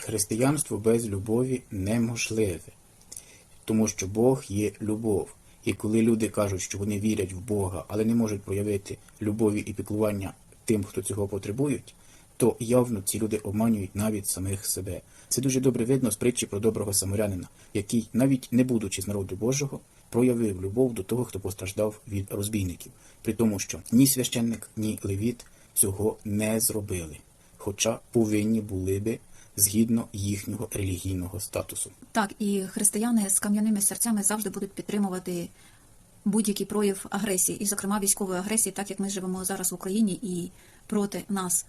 християнство без любові неможливе, тому що Бог є любов. І коли люди кажуть, що вони вірять в Бога, але не можуть проявити любові і піклування тим, хто цього потребують, то явно ці люди обманюють навіть самих себе. Це дуже добре видно з притчі про доброго самарянина, який, навіть не будучи з народу Божого, проявив любов до того, хто постраждав від розбійників, при тому, що ні священник, ні левіт цього не зробили, хоча повинні були би згідно їхнього релігійного статусу. Так, і християни з кам'яними серцями завжди будуть підтримувати будь-який прояв агресії, і, зокрема, військової агресії, так як ми живемо зараз в Україні, і проти нас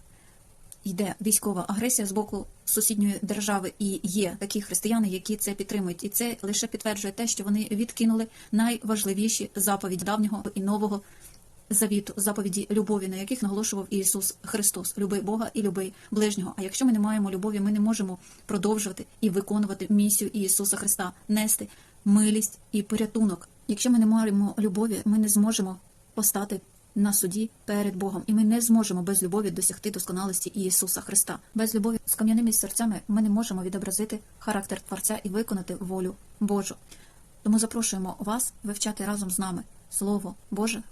йде військова агресія з боку сусідньої держави, і є такі християни, які це підтримують. І це лише підтверджує те, що вони відкинули найважливіші заповіді давнього і нового завіту, заповіді любові, на яких наголошував Ісус Христос. Люби Бога і люби ближнього. А якщо ми не маємо любові, ми не можемо продовжувати і виконувати місію Ісуса Христа, нести милість і порятунок. Якщо ми не маємо любові, ми не зможемо постати на суді перед Богом, і ми не зможемо без любові досягти досконалості Ісуса Христа. Без любові з кам'яними серцями ми не можемо відобразити характер Творця і виконати волю Божу. Тому запрошуємо вас вивчати разом з нами Слово Боже,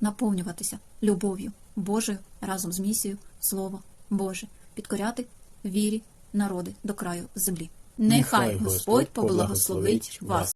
наповнюватися любов'ю Божою разом з місією Слово Боже, підкоряти вірі народи до краю землі. Нехай Господь поблагословить вас.